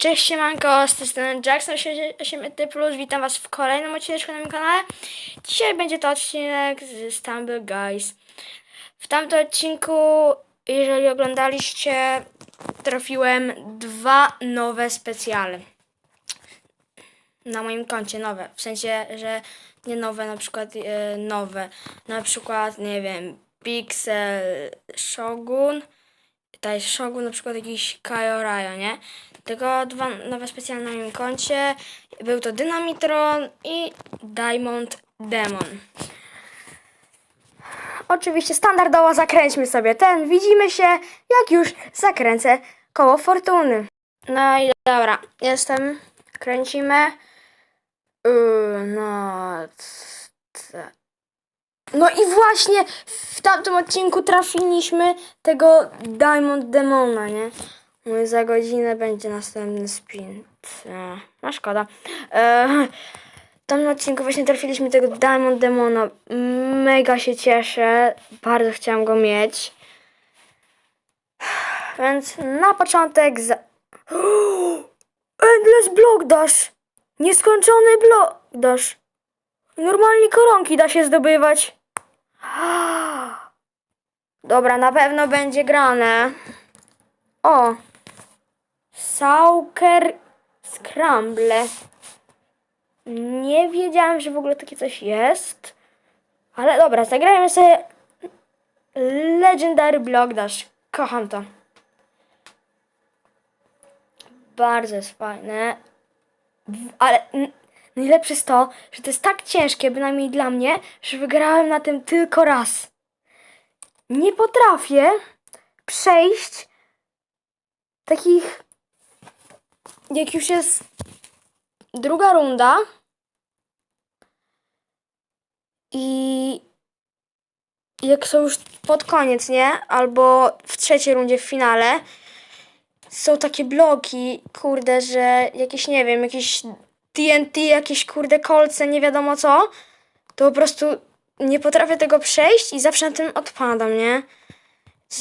Cześć siemanko, z tej strony Jackson88 Witam was w kolejnym odcinku na moim kanale. Dzisiaj będzie to odcinek z Stumble Guys. W tamtym odcinku, jeżeli oglądaliście, trafiłem dwa nowe specjale. Na moim koncie nowe, w sensie, że nie nowe, na przykład e, nowe. Na przykład, nie wiem, Pixel Shogun jest Shogun, na przykład jakiś Kaio Rayo, nie? Tylko dwa nowe specjalne na moim koncie. Był to Dynamitron i Diamond Demon. Oczywiście standardowo zakręćmy sobie ten. Widzimy się, jak już zakręcę koło fortuny. No i dobra, jestem. Kręcimy. Yy, no. No i właśnie w tamtym odcinku trafiliśmy tego Diamond Demona, nie? I za godzinę będzie następny sprint. E, No szkoda. E, w tamtym odcinku właśnie trafiliśmy tego Diamond Demona. Mega się cieszę. Bardzo chciałam go mieć. Więc na początek za... Endless Block Dash! Nieskończony Block Dash! Normalnie koronki da się zdobywać. Dobra, na pewno będzie grane. O! Sauker Scramble. Nie wiedziałem, że w ogóle takie coś jest. Ale dobra, zagrajmy sobie Legendary Block Dash. Kocham to. Bardzo jest fajne. Ale najlepsze jest to, że to jest tak ciężkie, bynajmniej dla mnie, że wygrałem na tym tylko raz. Nie potrafię przejść takich. Jak już jest druga runda i jak są już pod koniec, nie? Albo w trzeciej rundzie w finale są takie bloki, kurde, że jakieś, nie wiem, jakieś TNT, jakieś, kurde, kolce, nie wiadomo co, to po prostu nie potrafię tego przejść i zawsze na tym odpadam, nie?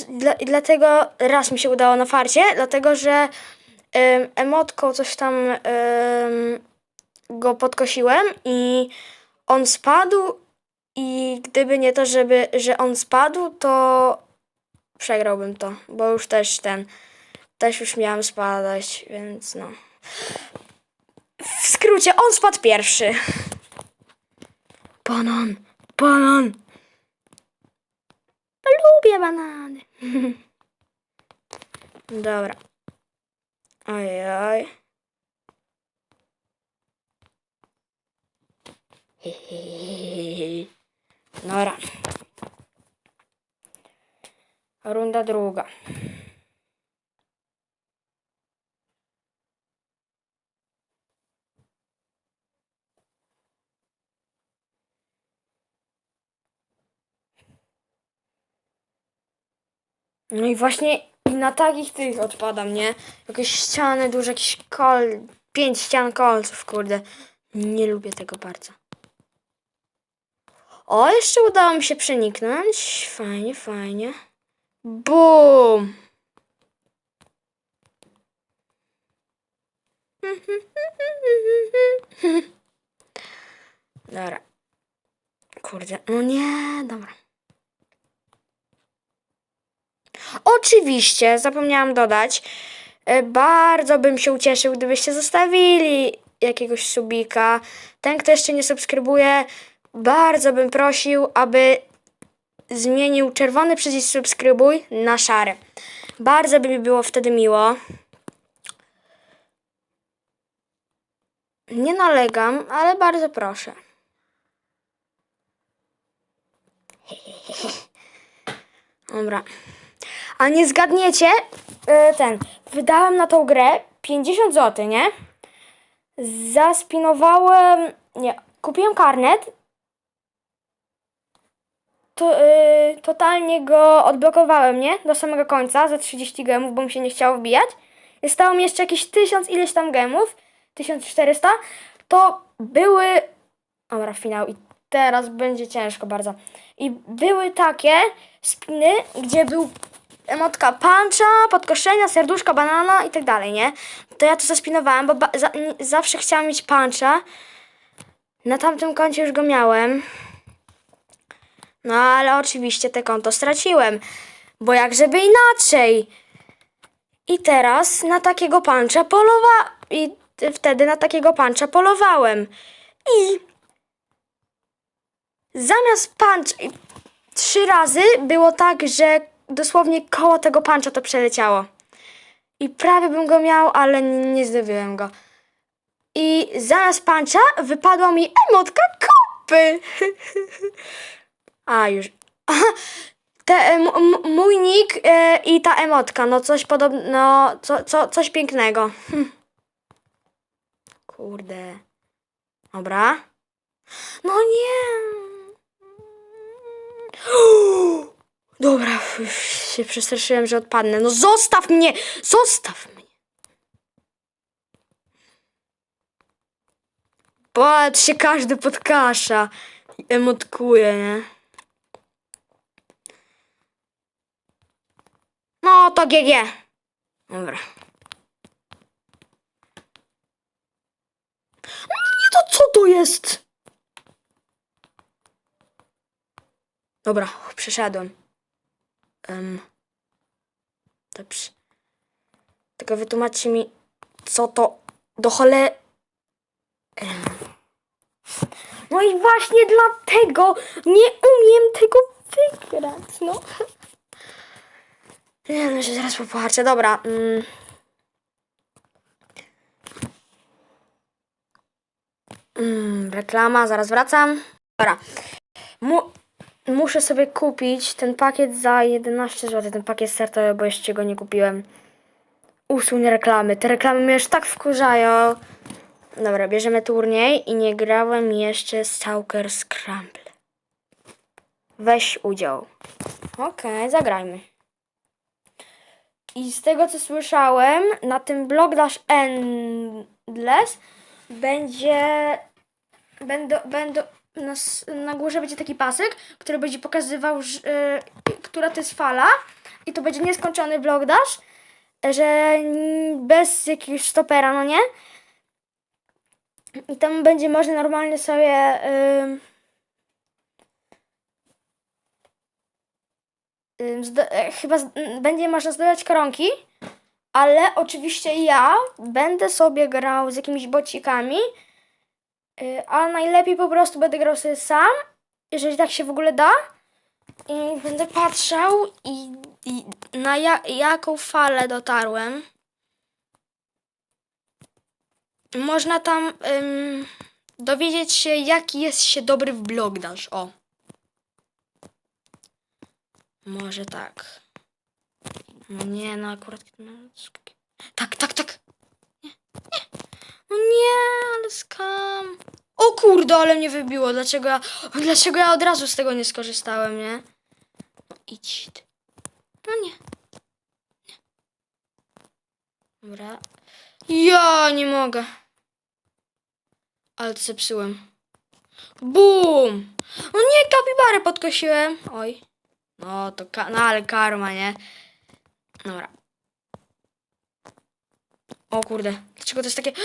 Dla, dlatego raz mi się udało na farcie, dlatego że em, emotką coś tam go podkosiłem i on spadł i gdyby nie to, żeby, że on spadł, to przegrałbym to, bo już też ten, też już miałem spadać, więc no. W skrócie, on spadł pierwszy. Banan, banan. Lubię banany. Dobra. Oj, oj. Dobra. Runda druga. No i właśnie i na takich tych odpadam, nie? Jakieś ściany duże, jakiś kol, pięć ścian kolców, kurde. Nie lubię tego bardzo. O, jeszcze udało mi się przeniknąć. Fajnie, fajnie. Bum! Dobra. Kurde, no nie, dobra. Oczywiście, zapomniałam dodać. e, Bardzo bym się ucieszył, gdybyście zostawili jakiegoś subika. Ten, kto jeszcze nie subskrybuje, bardzo bym prosił, aby zmienił czerwony przycisk subskrybuj na szary. Bardzo by mi było wtedy miło. Nie nalegam, ale bardzo proszę. Dobra. A nie zgadniecie, e, ten, wydałem na tą grę 50 zł, nie? Zaspinowałem, nie, kupiłem karnet. To, e, totalnie go odblokowałem, nie? Do samego końca, za 30 gemów, bo mi się nie chciało wbijać. I stało mi jeszcze jakieś 1000 ileś tam gemów, 1400. To były, dobra, finał i teraz będzie ciężko bardzo. I były takie spiny, gdzie był emotka puncha, podkoszenia, serduszka, banana i tak dalej, nie? To ja to zaspinowałem, bo za- zawsze chciałam mieć puncha. Na tamtym koncie już go miałem. No ale oczywiście te konto straciłem, bo jak żeby inaczej. I teraz na takiego pancza polowa... I wtedy na takiego pancza polowałem. I zamiast punch... Trzy razy było tak, że dosłownie koło tego pancza to przeleciało. I prawie bym go miał, ale nie zdobyłem go. I zamiast pancza wypadła mi emotka kupy. A, już. Aha, te, mój nick e, i ta emotka, no coś podobno, no, co, co, coś pięknego. Kurde. Dobra. No nie. Dobra, już się przestraszyłem, że odpadnę. No zostaw mnie! Zostaw mnie! Patrz się każdy podkasza emotkuje, nie? No to GG. Dobra. Nie, to co to jest? Dobra, przeszedłem. Um, dobrze. Tylko wytłumaczcie mi, co to do chole... Em. No i właśnie dlatego nie umiem tego wygrać, no. Nie no, się zaraz popłaczę. Dobra. Mm. Mm, reklama, zaraz wracam. Dobra. Mu muszę sobie kupić ten pakiet za 11 zł, ten pakiet startowy, bo jeszcze go nie kupiłem. Usuń reklamy. Te reklamy mnie już tak wkurzają. Dobra, bierzemy turniej i nie grałem jeszcze Stalker Scramble. Weź udział. Okej, zagrajmy. I z tego co słyszałem, na tym Blog Dash Endless będzie. Będą, będą, na, na górze będzie taki pasek, który będzie pokazywał, że, y, która to jest fala. I to będzie nieskończony Blog Dash, że bez jakiegoś stopera, no nie? I tam będzie można normalnie sobie. e, chyba będzie można zdobywać koronki, ale oczywiście ja będę sobie grał z jakimiś bocikami, a najlepiej po prostu będę grał sobie sam, jeżeli tak się w ogóle da. I będę patrzał i, i na ja, jaką falę dotarłem. Można tam ym, dowiedzieć się, jaki jest się dobry w blogdash. O. Może tak. No nie, no akurat. Tak, tak, tak. Nie, nie. No nie, ale skam. O kurde, ale mnie wybiło. Dlaczego ja, dlaczego ja od razu z tego nie skorzystałem, nie? No idź. No nie. nie. Dobra. Ja nie mogę. Ale zepsułem. Bum! No nie, kapibarę podkosiłem. Oj. No to ka- no ale karma, nie? Dobra. O kurde, dlaczego to jest takie...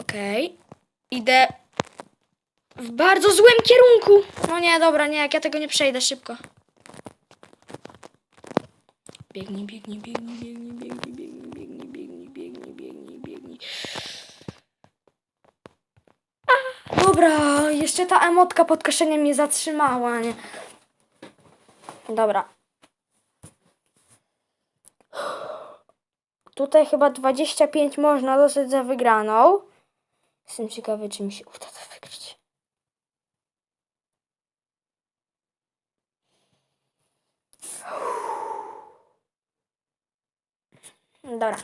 Okej. Idę w bardzo złym kierunku. No nie, dobra, nie, jak ja tego nie przejdę szybko. Biegnij, biegnij, biegnij, biegnij, biegnij, biegnij, biegnij, biegnij, biegnij, biegnij, biegnij. Dobra, jeszcze ta emotka pod kaszeniem mnie zatrzymała, nie? Dobra. Tutaj chyba 25 można dostać za wygraną. Jestem ciekawy, czy mi się uda to wygrać. Dobra.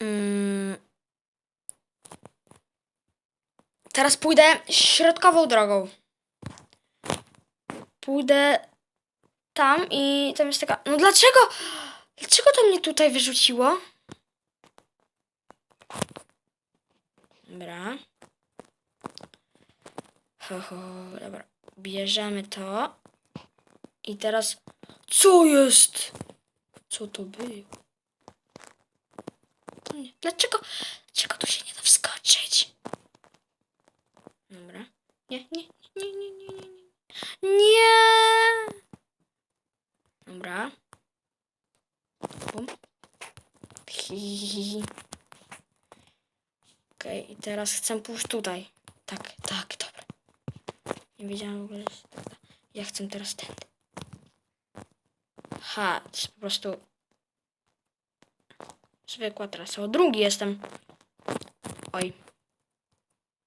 Mm. Teraz pójdę środkową drogą. Pójdę tam i tam jest taka. No dlaczego? Dlaczego to mnie tutaj wyrzuciło? Dobra. Ho, ho, dobra. bierzemy to. I teraz... Co jest? Co to było? Dlaczego tu się nie da wskoczyć? Dobra. Nie, nie, nie, nie, nie, nie, nie. Nie! Dobra. Bum. Hi, hi, hi, hi. Okej, i teraz chcę pójść tutaj. Tak, tak, dobra. Nie wiedziałam w ogóle, że tak. Ja chcę teraz tędy. Ha, to jest po prostu zwykła trasa. O, drugi jestem. Oj.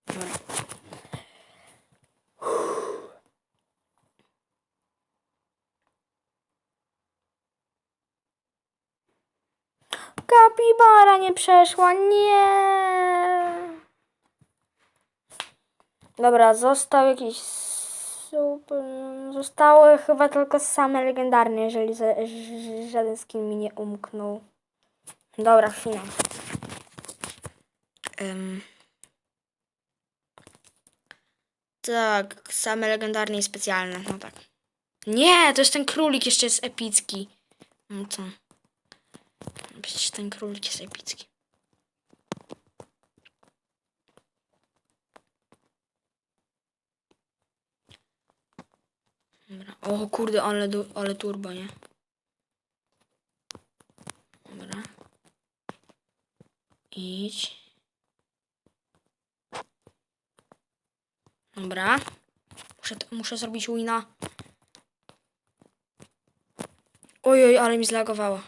Dobra. Kapibara nie przeszła, nie. Dobra, został jakiś super. Zostały chyba tylko same legendarne, jeżeli żaden skin mi nie umknął. Dobra, finał. Ym. Tak, same legendarne i specjalne, no tak. Nie, to jest ten królik, jeszcze jest epicki. No co? Przecież ten królik jest epicki. Dobra. O kurde, ale, ale turbo, nie? Dobra. Idź. Dobra. Muszę, muszę zrobić wina. Ojoj, ale mi zlagowało.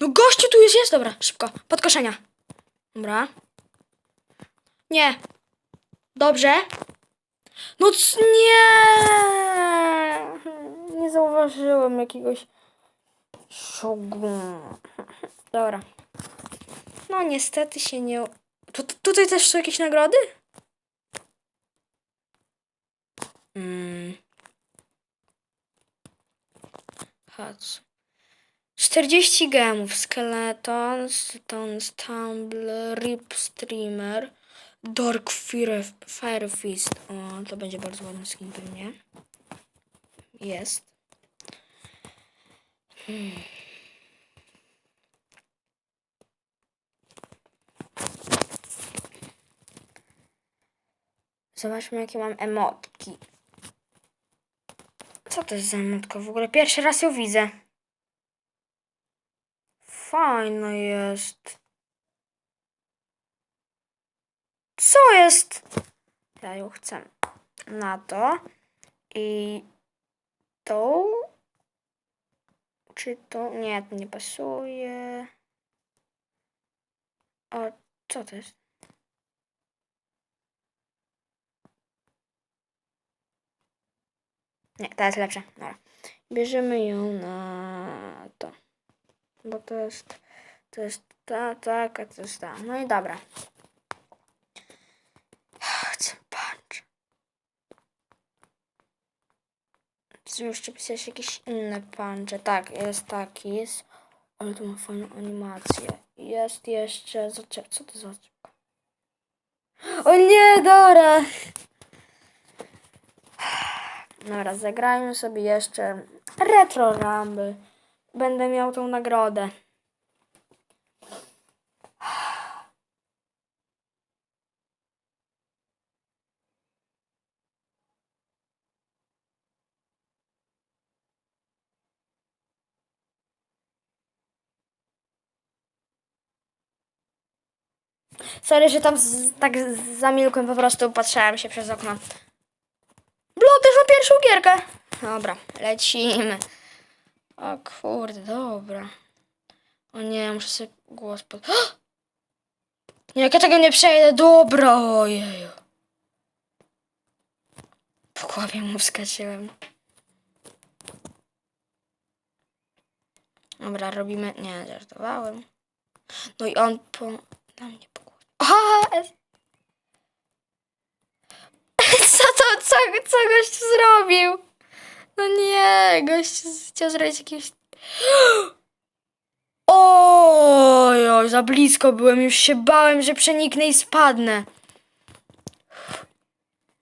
No gościu tu jest, jest, dobra, szybko, podkoszenia. Dobra. Nie. Dobrze. No nie! Nie zauważyłem jakiegoś szoguna. Dobra. No niestety się nie... Tu, tu- tutaj też są jakieś nagrody? Mm. Chodź. 40 gemów. Skeleton, Stones, Tumblr, Rip Streamer, Dark Fire, Fire Fist. O, to będzie bardzo ładny skin pewnie. Jest. Hmm. Zobaczmy, jakie mam emotki. Co to jest za emotka w ogóle? Pierwszy raz ją widzę. Fajna jest. Co jest? Ja ją chcę. Na to. I tą. Czy to? Nie, to nie pasuje. O, co to jest? Nie, ta jest lepsza. Dobra. Bierzemy ją na to. Bo to jest. To jest ta, tak, a to jest ta. No i dobra. Chcę punch. Chcę jeszcze pisać jakieś inne punche. Tak, jest taki. Jest. Ale tu ma fajną animację. Jest jeszcze. Zaczep... Co to za zaczepka? O nie, dobra! Dobra, zagrajmy sobie jeszcze Retro Rumble. Będę miał tą nagrodę. Sorry, że tam z, tak zamilkłem, po prostu patrzyłem się przez okno. Blo, też ma pierwszą gierkę. Dobra, lecimy. O kurde, dobra. O nie, muszę sobie głos pod... Nie, jak ja tego nie przejdę, dobra, ojeju. Po głowie mu wskoczyłem. Dobra, robimy... Nie, żartowałem. No i on po... Po głowie. Aha! Co co gość zrobił? No nie, gość chciał zrobić jakieś... Oj, oj, za blisko byłem, już się bałem, że przeniknę i spadnę.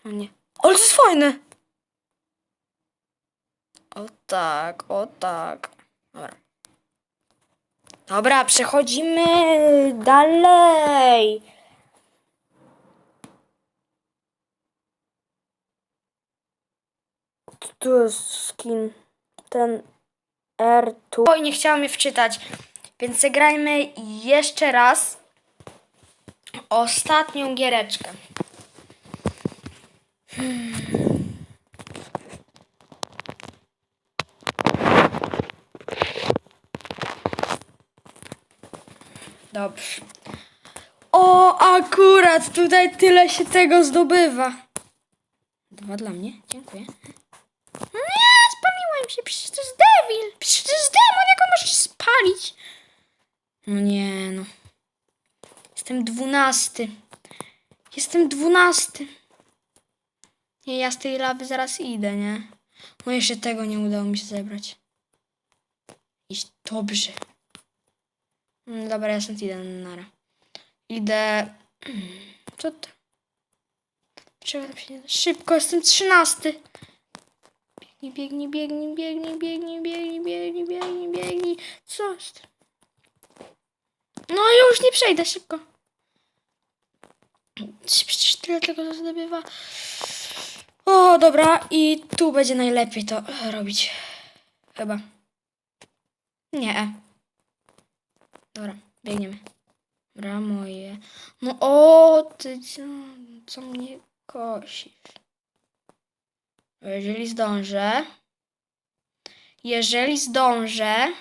No nie. Ale to jest fajne. O tak, o tak. Dobra. Dobra, przechodzimy dalej. Tu skin? Ten R tu. Oj, nie chciałam mnie wczytać. Więc zagrajmy jeszcze raz ostatnią giereczkę. Dobrze. O, akurat tutaj tyle się tego zdobywa. Dwa dla mnie, dziękuję. Się, przecież to jest devil. Przecież to jest demon, jak on możesz spalić? No nie, no. Jestem dwunasty. Jestem dwunasty. Nie, ja z tej lawy zaraz idę, nie? No jeszcze tego nie udało mi się zebrać. Iść dobrze. Mm, Dobra, ja stąd idę, nara. Idę... Co to? Się da? Szybko, jestem trzynasty. Biegnij, biegnij, biegnij, biegnij, biegnij, biegnij, biegnij, biegnij. Co jest? No już nie przejdę, szybko. Przecież tyle tego zdobywa. O, dobra, i tu będzie najlepiej to robić. Chyba. Nie. Dobra, biegniemy. Dobra, moje. No o, ty co mnie kosisz? Jeżeli zdążę. Jeżeli zdążę.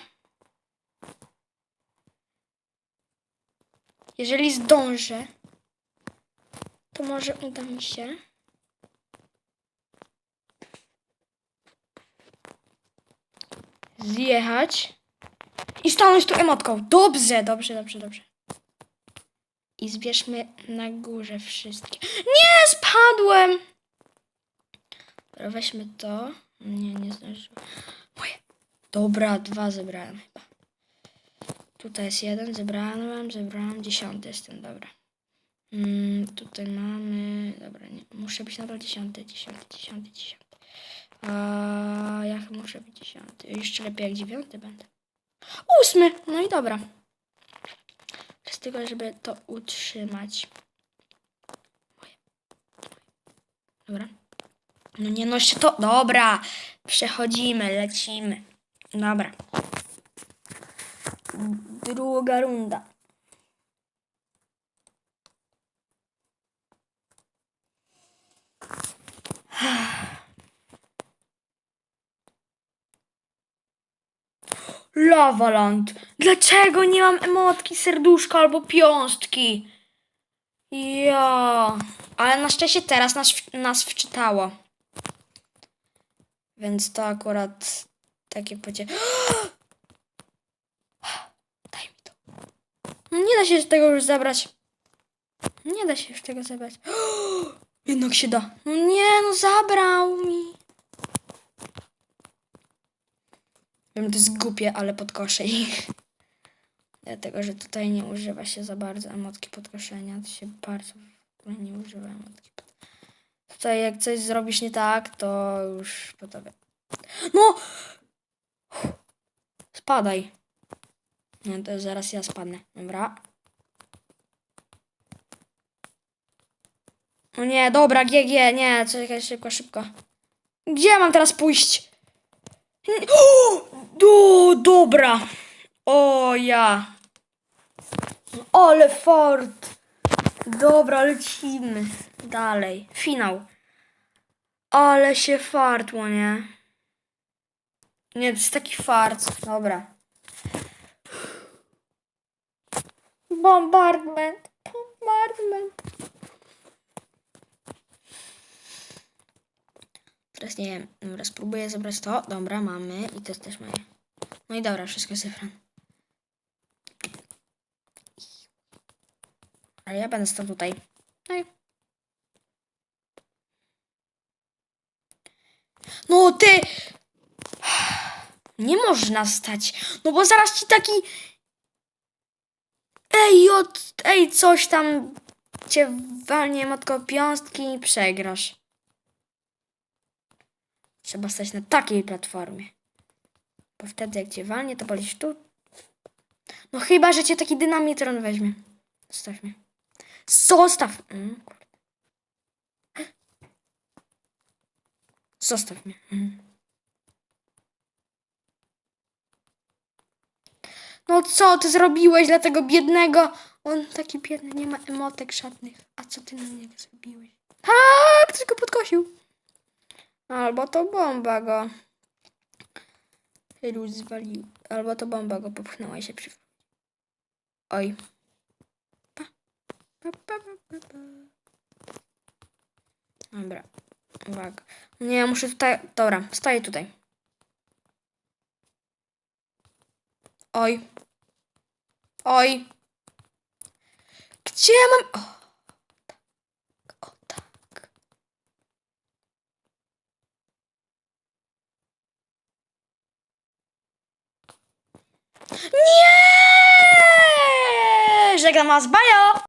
Jeżeli zdążę, to może uda mi się. Zjechać. I stanąć tu emotką. Dobrze, dobrze, dobrze, dobrze. I zbierzmy na górze wszystkie. Nie, spadłem! Dobra, weźmy to. Nie, nie zdążyłem. Moje. Dobra, dwa zebrałem chyba. Tutaj jest jeden, zebrałem, zebrałem, dziesiąty jestem, dobra. Mm, tutaj mamy, dobra, nie, muszę być nadal dziesiąty, dziesiąty, dziesiąty, dziesiąty. A ja muszę być dziesiąty. Jeszcze lepiej jak dziewiąty będę. Ósmy, no i dobra. Z tego, żeby to utrzymać. Dobra. No nie, no jeszcze to. Dobra. Przechodzimy, lecimy. Dobra. Druga runda. Lavaland. Dlaczego nie mam emotki, serduszka albo piąstki? Ja. Ale na szczęście teraz nas, nas wczytało. Więc to akurat takie pocie... Daj mi to. No Nie da się z tego już zebrać. Nie da się już tego zebrać. Jednak się da. No nie, no zabrał mi. Wiem, to jest głupie, ale podkoszę ich. Dlatego, że tutaj nie używa się za bardzo emotki podkoszenia. To się bardzo nie używa emotki. Tutaj jak coś zrobisz nie tak, to już po tobie. No! Spadaj. Nie, to zaraz ja spadnę. Dobra. No nie, dobra, GG, nie, czekaj, szybko, szybko. Gdzie mam teraz pójść? O, do, dobra. O ja. Ale. Dobra, lecimy. Dalej. Finał. Ale się fartło, nie? Nie, to jest taki fart. Dobra. Bombardment. Bombardment. Teraz nie wiem. Dobra, spróbuję zebrać to. Dobra, mamy. I to też moje. No i dobra, wszystko zebrane. Ale ja będę stał tutaj. No. No ty! Nie można stać. No bo zaraz ci taki... Ej, od... Ej, coś tam cię walnie matko piąstki i przegrasz. Trzeba stać na takiej platformie. Bo wtedy jak cię walnie, to polisz tu. No chyba, że cię taki dynamitron weźmie. Zostaw mnie. Zostaw! Mm. Zostaw mnie. Mm. No co ty zrobiłeś dla tego biednego? On taki biedny, nie ma emotek żadnych. A co ty na niego zrobiłeś? A, ktoś go podkosił. Albo to bomba go. Luz zwalił. Albo to bomba go popchnęła i się przy... Oj. Dobra. Uwaga. Nie, ja muszę tutaj... Dobra, stoję tutaj. Oj. Oj. Gdzie mam... O, tak. Nie! Żegnam was, bajo!